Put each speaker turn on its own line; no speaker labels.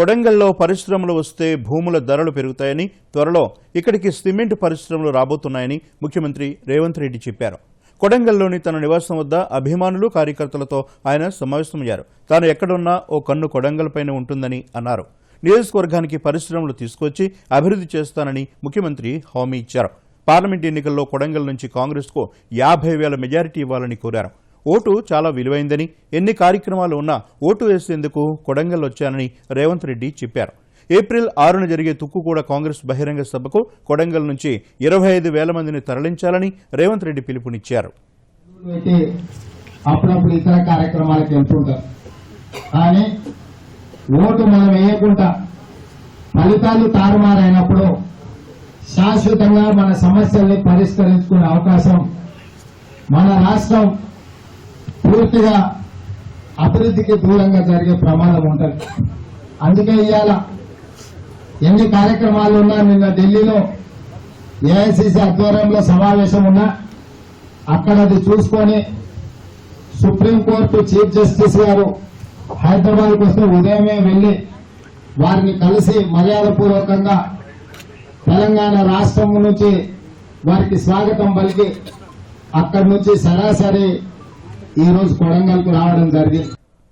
కొడంగల్లో పరిశ్రమలు వస్తే భూముల ధరలు పెరుగుతాయని త్వరలో ఇక్కడికి సిమెంట్ పరిశ్రమలు రాబోతున్నాయని ముఖ్యమంత్రి రేవంత్ రెడ్డి చెప్పారు. కొడంగల్లోని తన నివాసం వద్ద అభిమానులు కార్యకర్తలతో ఆయన సమావేశమయ్యారు. తాను ఎక్కడున్నా ఓ కన్ను కొడంగల్పైనే ఉంటుందని అన్నారు. నియోజకవర్గానికి పరిశ్రమలు తీసుకొచ్చి అభివృద్ధి చేస్తానని ముఖ్యమంత్రి హామీ ఇచ్చారు. పార్లమెంట్ ఎన్నికల్లో కొడంగల్ నుంచి కాంగ్రెస్కు యాభై వేల మెజారిటీ ఇవ్వాలని కోరారు. ఓటు చాలా విలువైందని ఎన్ని కార్యక్రమాలు ఉన్నా ఓటు వేసేందుకు కొడంగల్ వచ్చానని రేవంత్ రెడ్డి చెప్పారు. ఏప్రిల్ ఆరున జరిగే తుక్కుగూడ కాంగ్రెస్ బహిరంగ సభకు కొడంగల్ నుంచి ఇరవై ఐదు వేల మందిని తరలించాలని రేవంత్ రెడ్డి పిలుపునిచ్చారు.
అప్పుడప్పుడు ఇతర కార్యక్రమాలకు వెళ్తుంటారు కానీ ఓటు మనం వేయకుండా ఫలితాలు తారుమారైనప్పుడు శాశ్వతంగా మన సమస్యల్ని పరిష్కరించుకునే అవకాశం మన రాష్ట్రం పూర్తిగా అభివృద్ధికి దూరంగా జరిగే ప్రమాదం ఉంటుంది. అందుకే ఇవాళ ఎన్ని కార్యక్రమాలు ఉన్నా నిన్న ఢిల్లీలో ఏఐసిసి ఆధ్వర్యంలో సమావేశం ఉన్నా అక్కడ అది చూసుకొని సుప్రీంకోర్టు చీఫ్ జస్టిస్ గారు హైదరాబాద్కి వస్తే ఉదయమే వెళ్ళి వారిని కలిసి మర్యాదపూర్వకంగా తెలంగాణ రాష్ట్రం నుంచి వారికి స్వాగతం పలికి అక్కడి నుంచి సరాసరి ఈ రోజు కొడంగల్కు రావడం జరిగింది.